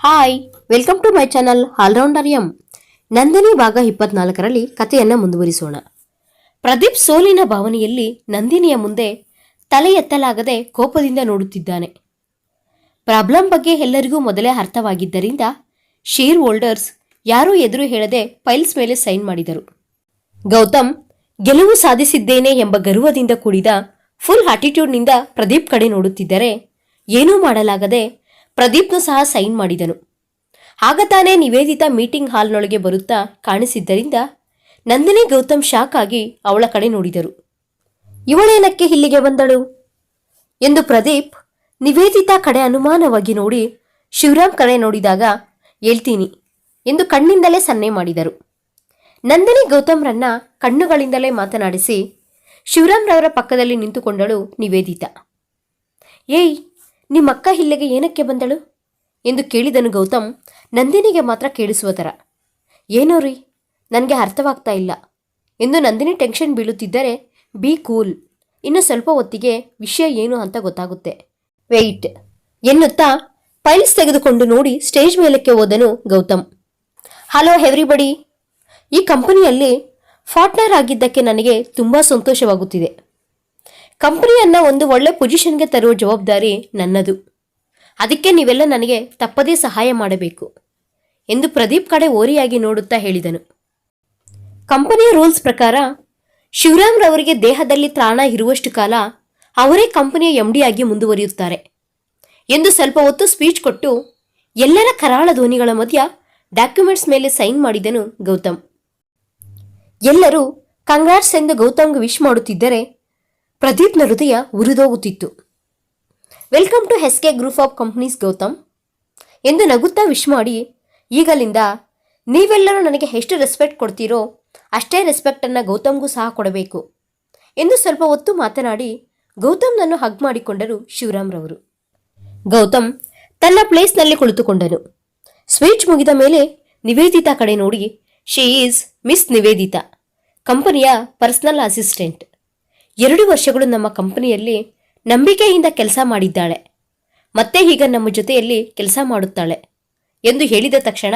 Hi welcome to my channel allrounder M Nandini ಭಾಗ ಇಪ್ಪತ್ನಾಲ್ಕರಲ್ಲಿ ಕಥೆಯನ್ನು ಮುಂದುವರಿಸೋಣ. ಪ್ರದೀಪ್ ಸೋಲಿನ ಭಾವನೆಯಲ್ಲಿ ನಂದಿನಿಯ ಮುಂದೆ ತಲೆ ಎತ್ತಲಾಗದೆ ಕೋಪದಿಂದ ನೋಡುತ್ತಿದ್ದಾನೆ. ಪ್ರಾಬ್ಲಮ್ ಬಗ್ಗೆ ಎಲ್ಲರಿಗೂ ಮೊದಲೇ ಅರ್ಥವಾಗಿದ್ದರಿಂದ ಶೇರ್ ಹೋಲ್ಡರ್ಸ್ ಯಾರೂ ಎದುರು ಹೇಳದೆ ಫೈಲ್ಸ್ ಮೇಲೆ ಸೈನ್ ಮಾಡಿದರು. ಗೌತಮ್, ಗೆಲುವು ಸಾಧಿಸಿದ್ದೇನೆ ಎಂಬ ಗರ್ವದಿಂದ ಕೂಡಿದ ಫುಲ್ ಆಟಿಟ್ಯೂಡ್ನಿಂದ ಪ್ರದೀಪ್ ಕಡೆ ನೋಡುತ್ತಿದ್ದರೆ ಏನೂ ಮಾಡಲಾಗದೆ ಪ್ರದೀಪ್ನು ಸಹ ಸೈನ್ ಮಾಡಿದನು. ಆಗ ತಾನೇ ನಿವೇದಿತಾ ಮೀಟಿಂಗ್ ಹಾಲ್ನೊಳಗೆ ಬರುತ್ತಾ ಕಾಣಿಸಿದ್ದರಿಂದ ನಂದಿನಿ ಗೌತಮ್ ಶಾಕ್ ಆಗಿ ಅವಳ ಕಡೆ ನೋಡಿದರು. ಇವಳೇನಕ್ಕೆ ಇಲ್ಲಿಗೆ ಬಂದಳು? ಎಂದು ಪ್ರದೀಪ್ ನಿವೇದಿತಾ ಕಡೆ ಅನುಮಾನವಾಗಿ ನೋಡಿ ಶಿವರಾಮ್ ಕಡೆ ನೋಡಿದಾಗ, ಹೇಳ್ತೀನಿ ಎಂದು ಕಣ್ಣಿಂದಲೇ ಸನ್ನೆ ಮಾಡಿದರು. ನಂದಿನಿ ಗೌತಮ್ರನ್ನ ಕಣ್ಣುಗಳಿಂದಲೇ ಮಾತನಾಡಿಸಿ ಶಿವರಾಮ್ರವರ ಪಕ್ಕದಲ್ಲಿ ನಿಂತುಕೊಂಡಳು ನಿವೇದಿತ. ಏಯ್ ನಿಮ್ಮಕ್ಕ ಇಲ್ಲಿಗೆ ಏನಕ್ಕೆ ಬಂದಳು? ಎಂದು ಕೇಳಿದನು ಗೌತಮ್ ನಂದಿನಿಗೆ ಮಾತ್ರ ಕೇಳಿಸುವ ಥರ. ಏನೋ ರೀ, ನನಗೆ ಅರ್ಥವಾಗ್ತಾ ಇಲ್ಲ ಎಂದು ನಂದಿನಿ ಟೆನ್ಷನ್ ಬೀಳುತ್ತಿದ್ದರೆ, ಬಿ ಕೂಲ್. ಇನ್ನು ಸ್ವಲ್ಪ ಹೊತ್ತಿಗೆ ವಿಷಯ ಏನು ಅಂತ ಗೊತ್ತಾಗುತ್ತೆ. ವೆಯ್ಟ್. ಎನ್ನುತ್ತಾ ಫೈಲ್ಸ್ ತೆಗೆದುಕೊಂಡು ನೋಡಿ ಸ್ಟೇಜ್ ಮೇಲಕ್ಕೆ ಹೋದನು ಗೌತಮ್. Hello everybody. ಈ ಕಂಪನಿಯಲ್ಲಿ ಪಾರ್ಟ್ನರ್ ಆಗಿದ್ದಕ್ಕೆ ನನಗೆ ತುಂಬ ಸಂತೋಷವಾಗುತ್ತಿದೆ. ಕಂಪನಿಯನ್ನ ಒಂದು ಒಳ್ಳೆ ಪೊಸಿಷನ್ಗೆ ತರುವ ಜವಾಬ್ದಾರಿ ನನ್ನದು. ಅದಕ್ಕೆ ನೀವೆಲ್ಲ ನನಗೆ ತಪ್ಪದೇ ಸಹಾಯ ಮಾಡಬೇಕು ಎಂದು ಪ್ರದೀಪ್ ಕಡೆ ಓರಿಯಾಗಿ ನೋಡುತ್ತಾ ಹೇಳಿದನು. ಕಂಪನಿಯ ರೂಲ್ಸ್ ಪ್ರಕಾರ ಶಿವರಾಮ್ರವರಿಗೆ ದೇಹದಲ್ಲಿ ತ್ರಾಣ ಇರುವಷ್ಟು ಕಾಲ ಅವರೇ ಕಂಪನಿಯ ಎಂಡಿಯಾಗಿ ಮುಂದುವರಿಯುತ್ತಾರೆ ಎಂದು ಸ್ವಲ್ಪ ಹೊತ್ತು ಸ್ಪೀಚ್ ಕೊಟ್ಟು ಎಲ್ಲರ ಕರಾಳ ಧ್ವನಿಗಳ ಮಧ್ಯ ಡಾಕ್ಯುಮೆಂಟ್ಸ್ ಮೇಲೆ ಸೈನ್ ಮಾಡಿದನು ಗೌತಮ್. ಎಲ್ಲರೂ ಕಂಗ್ರಾಟ್ಸ್ ಎಂದು ಗೌತಮ್ಗೆ ವಿಶ್ ಮಾಡುತ್ತಿದ್ದರೆ ಪ್ರದೀಪ್ನ ಹೃದಯ ಉರಿದೋಗುತ್ತಿತ್ತು. Welcome to S K group of companies, Gautham ಎಂದು ನಗುತ್ತಾ ವಿಶ್ ಮಾಡಿ, ಈಗಲಿಂದ ನೀವೆಲ್ಲರೂ ನನಗೆ ಎಷ್ಟು ರೆಸ್ಪೆಕ್ಟ್ ಕೊಡ್ತೀರೋ ಅಷ್ಟೇ ರೆಸ್ಪೆಕ್ಟನ್ನು ಗೌತಮ್ಗೂ ಸಹ ಕೊಡಬೇಕು ಎಂದು ಸ್ವಲ್ಪ ಹೊತ್ತು ಮಾತನಾಡಿ, ಗೌತಮ್ನನ್ನು ಹಗ್ ಮಾಡಿಕೊಂಡರು ಶಿವರಾಮ್ರವರು. ಗೌತಮ್ ತನ್ನ ಪ್ಲೇಸ್ನಲ್ಲಿ ಕುಳಿತುಕೊಂಡನು. ಸ್ವೀಚ್ ಮುಗಿದ ಮೇಲೆ ನಿವೇದಿತಾ ಕಡೆ ನೋಡಿ, ಶಿ ಈಸ್ ಮಿಸ್ ನಿವೇದಿತಾ, ಕಂಪನಿಯ ಪರ್ಸನಲ್ ಅಸಿಸ್ಟೆಂಟ್ ಎರಡು ವರ್ಷಗಳು ನಮ್ಮ ಕಂಪನಿಯಲ್ಲಿ ನಂಬಿಕೆಯಿಂದ ಕೆಲಸ ಮಾಡಿದ್ದಾಳೆ. ಮತ್ತೆ ಈಗ ನಮ್ಮ ಜೊತೆಯಲ್ಲಿ ಕೆಲಸ ಮಾಡುತ್ತಾಳೆ ಎಂದು ಹೇಳಿದ ತಕ್ಷಣ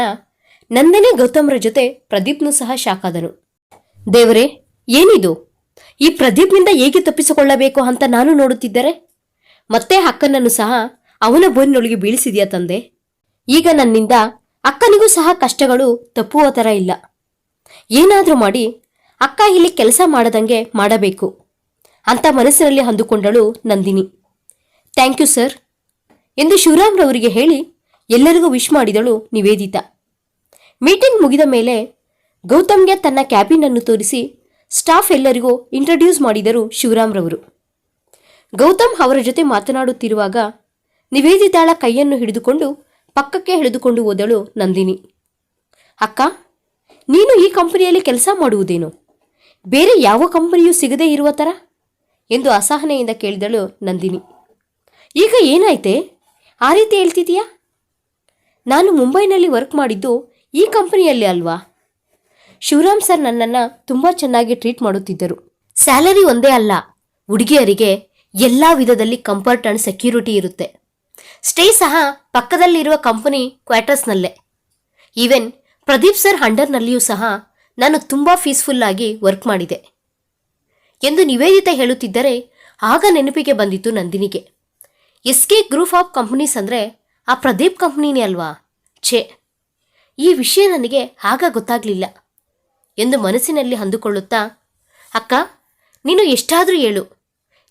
ನಂದನೆ ಗೌತಮ್ರ ಜೊತೆ ಪ್ರದೀಪ್ನು ಸಹ ಶಾಕಾದನು ದೇವರೇ, ಏನಿದು? ಈ ಪ್ರದೀಪ್ನಿಂದ ಹೇಗೆ ತಪ್ಪಿಸಿಕೊಳ್ಳಬೇಕು ಅಂತ ನಾನು ನೋಡುತ್ತಿದ್ದರೆ? ಮತ್ತೆ ಅಕ್ಕನನ್ನು ಸಹ ಅವನ ಬೋನಿನೊಳಗೆ ಬೀಳಿಸಿದೆಯಾ ತಂದೆ? ಈಗ ನನ್ನಿಂದ ಅಕ್ಕನಿಗೂ ಸಹ ಕಷ್ಟಗಳು ತಪ್ಪುವ ಥರ ಇಲ್ಲ. ಏನಾದರೂ ಮಾಡಿ ಅಕ್ಕ ಇಲ್ಲಿ ಕೆಲಸ ಮಾಡದಂಗೆ ಮಾಡಬೇಕು. ಅಂತ ಮನಸ್ಸಿನಲ್ಲಿ ಅಂದುಕೊಂಡಳು ನಂದಿನಿ. ಥ್ಯಾಂಕ್ ಯು ಸರ್ ಎಂದು ಶಿವರಾಮ್ರವರಿಗೆ ಹೇಳಿ ಎಲ್ಲರಿಗೂ ವಿಶ್ ಮಾಡಿದಳು ನಿವೇದಿತಾ. ಮೀಟಿಂಗ್ ಮುಗಿದ ಮೇಲೆ ಗೌತಮ್ಗೆ ತನ್ನ ಕ್ಯಾಬಿನ್ ಅನ್ನು ತೋರಿಸಿ ಸ್ಟಾಫ್ ಎಲ್ಲರಿಗೂ ಇಂಟ್ರಡ್ಯೂಸ್ ಮಾಡಿದರು ಶಿವರಾಮ್ರವರು. ಗೌತಮ್ ಅವರ ಜೊತೆ ಮಾತನಾಡುತ್ತಿರುವಾಗ ನಿವೇದಿತಾಳ ಕೈಯನ್ನು ಹಿಡಿದುಕೊಂಡು ಪಕ್ಕಕ್ಕೆ ಹಿಡಿದುಕೊಂಡು ಹೋದಳು ನಂದಿನಿ. ಅಕ್ಕ, ನೀನು ಈ ಕಂಪನಿಯಲ್ಲಿ ಕೆಲಸ ಮಾಡುವುದೇನು? ಬೇರೆ ಯಾವ ಕಂಪನಿಯೂ ಸಿಗದೇ ಇರುವ ಥರ ಎಂದು ಅಸಹನೆಯಿಂದ ಕೇಳಿದಳು ನಂದಿನಿ. ಈಗ ಏನಾಯ್ತೆ? ಆ ರೀತಿ ಹೇಳ್ತಿದೀಯಾ ನಾನು ಮುಂಬೈನಲ್ಲಿ ವರ್ಕ್ ಮಾಡಿದ್ದು ಈ ಕಂಪನಿಯಲ್ಲಿ ಅಲ್ವಾ? ಶಿವರಾಮ್ ಸರ್ ನನ್ನನ್ನು ತುಂಬ ಚೆನ್ನಾಗಿ ಟ್ರೀಟ್ ಮಾಡುತ್ತಿದ್ದರು. ಸ್ಯಾಲರಿ ಒಂದೇ ಅಲ್ಲ, ಹುಡುಗಿಯರಿಗೆ ಎಲ್ಲ ವಿಧದಲ್ಲಿ ಕಂಫರ್ಟ್ ಅಂಡ್ ಸೆಕ್ಯೂರಿಟಿ ಇರುತ್ತೆ. ಸ್ಟೇ ಸಹ ಪಕ್ಕದಲ್ಲಿರುವ ಕಂಪನಿ ಕ್ವಾರ್ಟರ್ಸ್ನಲ್ಲೇ ಈವೆನ್ ಪ್ರದೀಪ್ ಸರ್ ಹಂಡರ್ನಲ್ಲಿಯೂ ಸಹ ನಾನು ತುಂಬ ಪೀಸ್ಫುಲ್ಲಾಗಿ ವರ್ಕ್ ಮಾಡಿದೆ. ಎಂದು ನಿವೇದಿತ ಹೇಳುತ್ತಿದ್ದರೆ ಆಗ ನೆನಪಿಗೆ ಬಂದಿತು ನಂದಿನಿಗೆ. S K group of companies ಅಂದರೆ ಆ ಪ್ರದೀಪ್ ಕಂಪ್ನಿನೇ ಅಲ್ವಾ? ಛೇ, ಈ ವಿಷಯ ನನಗೆ ಆಗ ಗೊತ್ತಾಗಲಿಲ್ಲ. ಎಂದು ಮನಸ್ಸಿನಲ್ಲಿ ಅಂದುಕೊಳ್ಳುತ್ತಾ, ಅಕ್ಕ, ನೀನು ಎಷ್ಟಾದರೂ ಹೇಳು.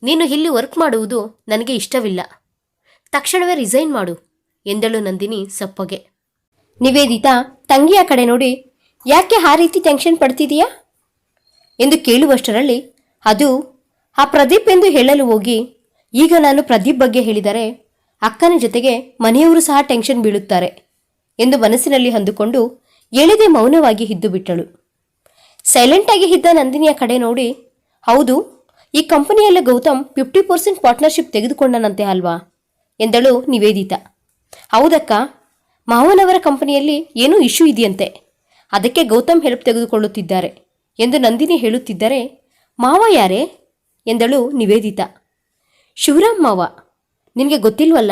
ನೀನು ಇಲ್ಲಿ ವರ್ಕ್ ಮಾಡುವುದು ನನಗೆ ಇಷ್ಟವಿಲ್ಲ. ತಕ್ಷಣವೇ ರಿಸೈನ್ ಮಾಡು, ಎಂದಳು ನಂದಿನಿ ಸಪ್ಪಗೆ. ನಿವೇದಿತಾ, ತಂಗಿಯ ಕಡೆ ನೋಡಿ, ಯಾಕೆ ಆ ರೀತಿ ಟೆನ್ಷನ್ ಪಡ್ತಿದೀಯಾ? ಎಂದು ಕೇಳುವಷ್ಟರಲ್ಲಿ ಅದು, ಆ ಪ್ರದೀಪ್ ಎಂದು ಹೇಳಲು ಹೋಗಿ. ಈಗ ನಾನು ಪ್ರದೀಪ್ ಬಗ್ಗೆ ಹೇಳಿದರೆ ಅಕ್ಕನ ಜೊತೆಗೆ ಮನೆಯವರು ಸಹ ಟೆನ್ಷನ್ ಬೀಳುತ್ತಾರೆ ಎಂದು ಮನಸ್ಸಿನಲ್ಲಿ ಅಂದುಕೊಂಡು ಎಳೆದೆ ಮೌನವಾಗಿ ಹಿದ್ದು ಬಿಟ್ಟಳು. ಸೈಲೆಂಟಾಗಿ ಇದ್ದ ನಂದಿನಿಯ ಕಡೆ ನೋಡಿ, ಹೌದು, ಈ ಕಂಪನಿಯಲ್ಲಿ ಗೌತಮ್ ಫಿಫ್ಟಿ ಪರ್ಸೆಂಟ್ ಪಾರ್ಟ್ನರ್ಶಿಪ್ ತೆಗೆದುಕೊಂಡನಂತೆ ಅಲ್ವಾ? ಎಂದಳು ನಿವೇದಿತಾ. ಹೌದಕ್ಕ, ಮಾವನವರ ಕಂಪನಿಯಲ್ಲಿ ಏನೂ ಇಶ್ಯೂ ಇದೆಯಂತೆ. ಅದಕ್ಕೆ ಗೌತಮ್ ಹೆಲ್ಪ್ ತೆಗೆದುಕೊಳ್ಳುತ್ತಿದ್ದಾರೆ ಎಂದು ನಂದಿನಿ ಹೇಳುತ್ತಿದ್ದರೆ ಮಾವ ಯಾರೇ? ಎಂದಳು ನಿವೇದಿತ. ಶಿವರಾಮ್ ಮಾವ ನಿನಗೆ ಗೊತ್ತಿಲ್ವಲ್ಲ?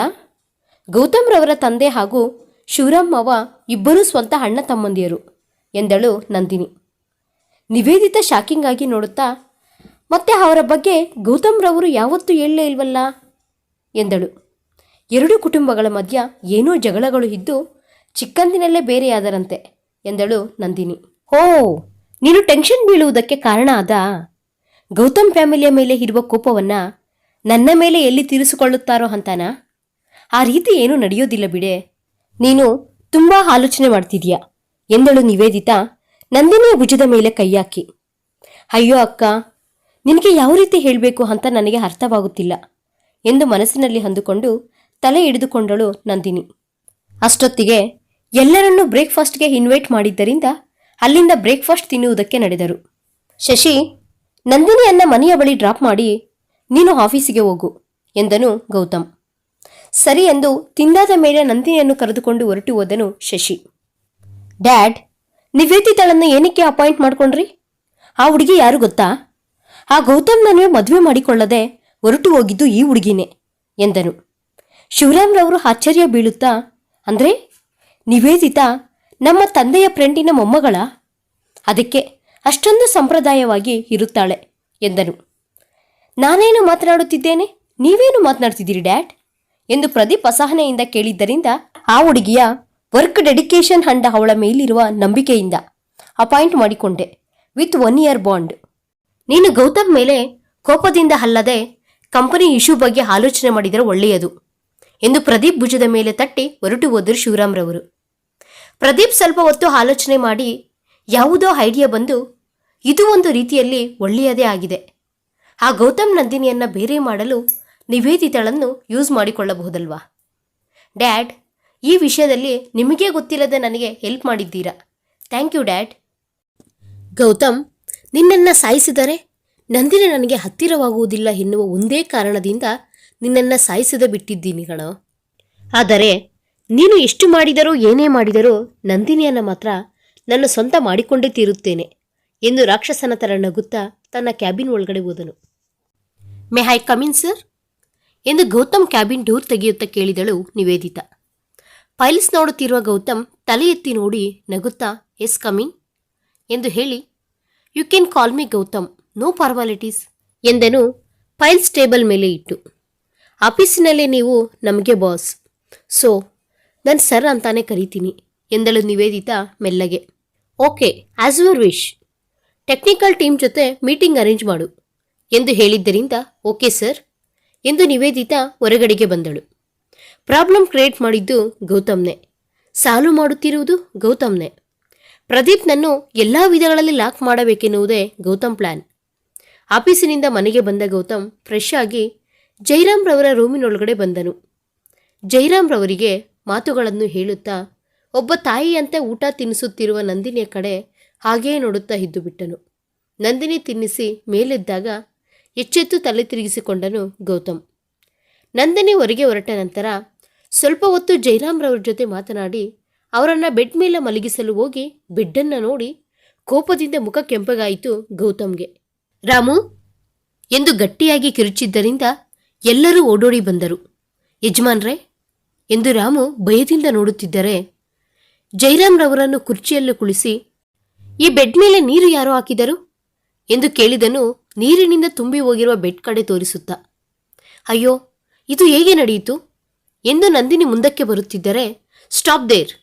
ಗೌತಮ್ರವರ ತಂದೆ ಹಾಗೂ ಶಿವರಾಮ್ ಮಾವ ಇಬ್ಬರೂ ಸ್ವಂತ ಅಣ್ಣ ತಮ್ಮಂದಿಯರು, ಎಂದಳು ನಂದಿನಿ. ನಿವೇದಿತ ಶಾಕಿಂಗ್ ಆಗಿ ನೋಡುತ್ತಾ, ಮತ್ತೆ ಅವರ ಬಗ್ಗೆ ಗೌತಮ್ರವರು ಯಾವತ್ತೂ ಹೇಳಲೇ ಇಲ್ವಲ್ಲ? ಎಂದಳು. ಎರಡು ಕುಟುಂಬಗಳ ಮಧ್ಯ ಏನೋ ಜಗಳಗಳು ಇದ್ದು, ಚಿಕ್ಕಂದಿನಲ್ಲೇ ಬೇರೆಯಾದರಂತೆ, ಎಂದಳು ನಂದಿನಿ. ಓ, ನೀನು ಟೆನ್ಷನ್ ಬೀಳುವುದಕ್ಕೆ ಕಾರಣ ಅದಾ ಗೌತಮ್ ಫ್ಯಾಮಿಲಿಯ ಮೇಲೆ ಇರುವ ಕೋಪವನ್ನ ನನ್ನ ಮೇಲೆ ಎಲ್ಲಿ ತೀರಿಸಿಕೊಳ್ಳುತ್ತಾರೋ ಅಂತಾನ? ಆ ರೀತಿ ಏನೂ ನಡೆಯೋದಿಲ್ಲ ಬಿಡೆ. ನೀನು ತುಂಬಾ ಆಲೋಚನೆ ಮಾಡ್ತಿದ್ಯಾ? ಎಂದಳು ನಿವೇದಿತಾ ನಂದಿನಿಯ ಭುಜದ ಮೇಲೆ ಕೈಯಾಕಿ. ಅಯ್ಯೋ ಅಕ್ಕ, ನಿನಗೆ ಯಾವ ರೀತಿ ಹೇಳಬೇಕು ಅಂತ ನನಗೆ ಅರ್ಥವಾಗುತ್ತಿಲ್ಲ ಎಂದು ಮನಸ್ಸಿನಲ್ಲಿ ಅಂದುಕೊಂಡು ತಲೆ ಹಿಡಿದುಕೊಂಡಳು ನಂದಿನಿ. ಅಷ್ಟೊತ್ತಿಗೆ ಎಲ್ಲರನ್ನೂ ಬ್ರೇಕ್ಫಾಸ್ಟ್ಗೆ ಇನ್ವೈಟ್ ಮಾಡಿದ್ದರಿಂದ ಅಲ್ಲಿಂದ ಬ್ರೇಕ್ಫಾಸ್ಟ್ ತಿನ್ನುವುದಕ್ಕೆ ನಡೆದರು. ಶಶಿ ನಂದಿನಿಯನ್ನ ಮನೆಯ ಬಳಿ ಡ್ರಾಪ್ ಮಾಡಿ, ನೀನು ಆಫೀಸಿಗೆ ಹೋಗು, ಎಂದನು ಗೌತಮ್. ಸರಿ ಎಂದು ತಿಂದಾದ ಮೇಲೆ ನಂದಿನಿಯನ್ನು ಕರೆದುಕೊಂಡು ಹೊರಟು ಹೋದನು ಶಶಿ. ಡ್ಯಾಡ್, ನಿವೇದಿತಳನ್ನು ಏನಕ್ಕೆ ಅಪಾಯಿಂಟ್ ಮಾಡ್ಕೊಂಡ್ರಿ? ಆ ಹುಡುಗಿ ಯಾರು ಗೊತ್ತಾ? ಆ ಗೌತಮ್ ನನ್ನೇ ಮದುವೆ ಮಾಡಿಕೊಳ್ಳದೆ ಹೊರಟು ಹೋಗಿದ್ದು ಈ ಹುಡುಗಿನೇ, ಎಂದನು. ಶಿವರಾಮ್ರವರು ಆಶ್ಚರ್ಯ ಬೀಳುತ್ತಾ, ಅಂದ್ರೆ ನಿವೇದಿತಾ ನಮ್ಮ ತಂದೆಯ ಫ್ರೆಂಡಿನ ಮೊಮ್ಮಗಳ? ಅದಕ್ಕೆ ಅಷ್ಟೊಂದು ಸಂಪ್ರದಾಯವಾಗಿ ಇರುತ್ತಾಳೆ ಎಂದನು. ನಾನೇನು ಮಾತನಾಡುತ್ತಿದ್ದೇನೆ? ನೀವೇನು ಮಾತನಾಡ್ತಿದ್ದೀರಿ ಡ್ಯಾಡ್? ಎಂದು ಪ್ರದೀಪ್ ಅಸಹನೆಯಿಂದ ಕೇಳಿದ್ದರಿಂದ ಆ ಹುಡುಗಿಯ ವರ್ಕ್ ಡೆಡಿಕೇಶನ್ ಹಂಡ ಅವಳ ಮೇಲಿರುವ ನಂಬಿಕೆಯಿಂದ ಅಪಾಯಿಂಟ್ ಮಾಡಿಕೊಂಡೆ ವಿತ್ ಒನ್ ಇಯರ್ ಬಾಂಡ್. ನೀನು ಗೌತಮ್ ಮೇಲೆ ಕೋಪದಿಂದ ಅಲ್ಲದೆ ಕಂಪನಿ ಇಶ್ಯೂ ಬಗ್ಗೆ ಆಲೋಚನೆ ಮಾಡಿದರೆ ಒಳ್ಳೆಯದು ಎಂದು ಪ್ರದೀಪ್ ಭುಜದ ಮೇಲೆ ತಟ್ಟಿ ಹೊರಟು ಹೋದರು ಶಿವರಾಮ್ರವರು. ಪ್ರದೀಪ್ ಸ್ವಲ್ಪ ಹೊತ್ತು ಆಲೋಚನೆ ಮಾಡಿ ಯಾವುದೋ ಐಡಿಯಾ ಬಂದು ಇದು ಒಂದು ರೀತಿಯಲ್ಲಿ ಒಳ್ಳೆಯದೇ ಆಗಿದೆ. ಆ ಗೌತಮ್ ನಂದಿನಿಯನ್ನು ಬೇರೆ ಮಾಡಲು ನಿವೇದಿತಳನ್ನು ಯೂಸ್ ಮಾಡಿಕೊಳ್ಳಬಹುದಲ್ವಾ? ಡ್ಯಾಡ್ ಈ ವಿಷಯದಲ್ಲಿ ನಿಮಗೇ ಗೊತ್ತಿಲ್ಲದೆ ನನಗೆ ಹೆಲ್ಪ್ ಮಾಡಿದ್ದೀರಾ? ಥ್ಯಾಂಕ್ ಯು ಡ್ಯಾಡ್ ಗೌತಮ್, ನಿನ್ನನ್ನು ಸಾಯಿಸಿದರೆ ನಂದಿನಿ ನನಗೆ ಹತ್ತಿರವಾಗುವುದಿಲ್ಲ ಎನ್ನುವ ಒಂದೇ ಕಾರಣದಿಂದ ನಿನ್ನನ್ನು ಸಾಯಿಸದೆ ಬಿಟ್ಟಿದ್ದೀನಿ ಕಣೋ. ಆದರೆ ನೀನು ಎಷ್ಟು ಮಾಡಿದರೂ ಏನೇ ಮಾಡಿದರೂ ನಂದಿನಿಯನ್ನು ಮಾತ್ರ ನನ್ನ ಸ್ವಂತ ಮಾಡಿಕೊಂಡೇ ತೀರುತ್ತೇನೆ ಎಂದು ರಾಕ್ಷಸನ ತರ ನಗುತ್ತಾ ತನ್ನ ಕ್ಯಾಬಿನ್ ಒಳಗಡೆ ಹೋದನು. May I come in sir? ಎಂದು ಗೌತಮ್ ಕ್ಯಾಬಿನ್ ಡೋರ್ ತೆಗೆಯುತ್ತಾ ಕೇಳಿದಳು ನಿವೇದಿತಾ. ಫೈಲ್ಸ್ ನೋಡುತ್ತಿರುವ ಗೌತಮ್ ತಲೆ ಎತ್ತಿ ನೋಡಿ ನಗುತ್ತಾ, ಎಸ್ ಕಮಿನ್ ಎಂದು ಹೇಳಿ, you can call me Gautham, no formalities, ಎಂದನು ಫೈಲ್ಸ್ ಟೇಬಲ್ ಮೇಲೆ ಇಟ್ಟು. ಆಫೀಸಿನಲ್ಲೇ ನೀವು ನಮಗೆ ಬಾಸ್, ಸೊ, ನಾನು ಸರ್ ಅಂತಾನೆ ಕರಿತೀನಿ. ಎಂದಳು ನಿವೇದಿತ ಮೆಲ್ಲಗೆ. Okay as your wish technical team ಜೊತೆ ಮೀಟಿಂಗ್ ಅರೇಂಜ್ ಮಾಡು. ಎಂದು ಹೇಳಿದ್ದರಿಂದ, ಓಕೆ ಸರ್ ಎಂದು ನಿವೇದಿತ ಹೊರಗಡೆಗೆ ಬಂದಳು. ಪ್ರಾಬ್ಲಮ್ ಕ್ರಿಯೇಟ್ ಮಾಡಿದ್ದು ಗೌತಮ್ನೇ. ಸಾಲು ಮಾಡುತ್ತಿರುವುದು ಗೌತಮ್ನೇ. ಪ್ರದೀಪ್ನನ್ನು ಎಲ್ಲ ವಿಧಗಳಲ್ಲಿ ಲಾಕ್ ಮಾಡಬೇಕೆನ್ನುವುದೇ ಗೌತಮ್ ಪ್ಲಾನ್. ಆಫೀಸಿನಿಂದ ಮನೆಗೆ ಬಂದ ಗೌತಮ್ ಫ್ರೆಶ್ ಆಗಿ ಜೈರಾಮ್ ರವರ ರೂಮಿನೊಳಗಡೆ ಬಂದನು. ಜೈರಾಮ್ ರವರಿಗೆ ಮಾತುಗಳನ್ನು ಹೇಳುತ್ತಾ ಒಬ್ಬ ತಾಯಿಯಂತೆ ಊಟ ತಿನ್ನಿಸುತ್ತಿರುವ ನಂದಿನಿಯ ಕಡೆ ಹಾಗೇ ನೋಡುತ್ತಾ ಇದ್ದು ಬಿಟ್ಟನು. ನಂದಿನಿ ತಿನ್ನಿಸಿ ಮೇಲೆದ್ದಾಗ ಎಚ್ಚೆತ್ತು ತಲೆ ತಿರುಗಿಸಿಕೊಂಡನು ಗೌತಮ್. ನಂದಿನಿ ಹೊರಗೆ ಹೊರಟ ನಂತರ ಸ್ವಲ್ಪ ಹೊತ್ತು ಜೈರಾಮ್ರವ್ರ ಜೊತೆ ಮಾತನಾಡಿ ಅವರನ್ನು ಬೆಡ್ ಮೇಲೆ ಮಲಗಿಸಲು ಹೋಗಿ ಬೆಡ್ಡನ್ನು ನೋಡಿ ಕೋಪದಿಂದ ಮುಖ ಕೆಂಪಗಾಯಿತು ಗೌತಮ್ಗೆ. ರಾಮು, ಎಂದು ಗಟ್ಟಿಯಾಗಿ ಕಿರುಚಿದ್ದರಿಂದ ಎಲ್ಲರೂ ಓಡೋಡಿ ಬಂದರು. ಯಜಮಾನ್ರೆ, ಎಂದು ರಾಮು ಭಯದಿಂದ ನೋಡುತ್ತಿದ್ದರೆ ಜೈರಾಮ್ರವರನ್ನು ಕುರ್ಚಿಯಲ್ಲೂ ಕುಳಿಸಿ, ಈ ಬೆಡ್ ಮೇಲೆ ನೀರು ಯಾರೋ ಹಾಕಿದರು? ಎಂದು ಕೇಳಿದನು ನೀರಿನಿಂದ ತುಂಬಿ ಹೋಗಿರುವ ಬೆಡ್ ಕಡೆ ತೋರಿಸುತ್ತಾ. ಅಯ್ಯೋ, ಇದು ಹೇಗೆ ನಡೆಯಿತು? ಎಂದು ನಂದಿನಿ ಮುಂದಕ್ಕೆ ಬರುತ್ತಿದ್ದರೆ, ಸ್ಟಾಪ್ ದೇರ್,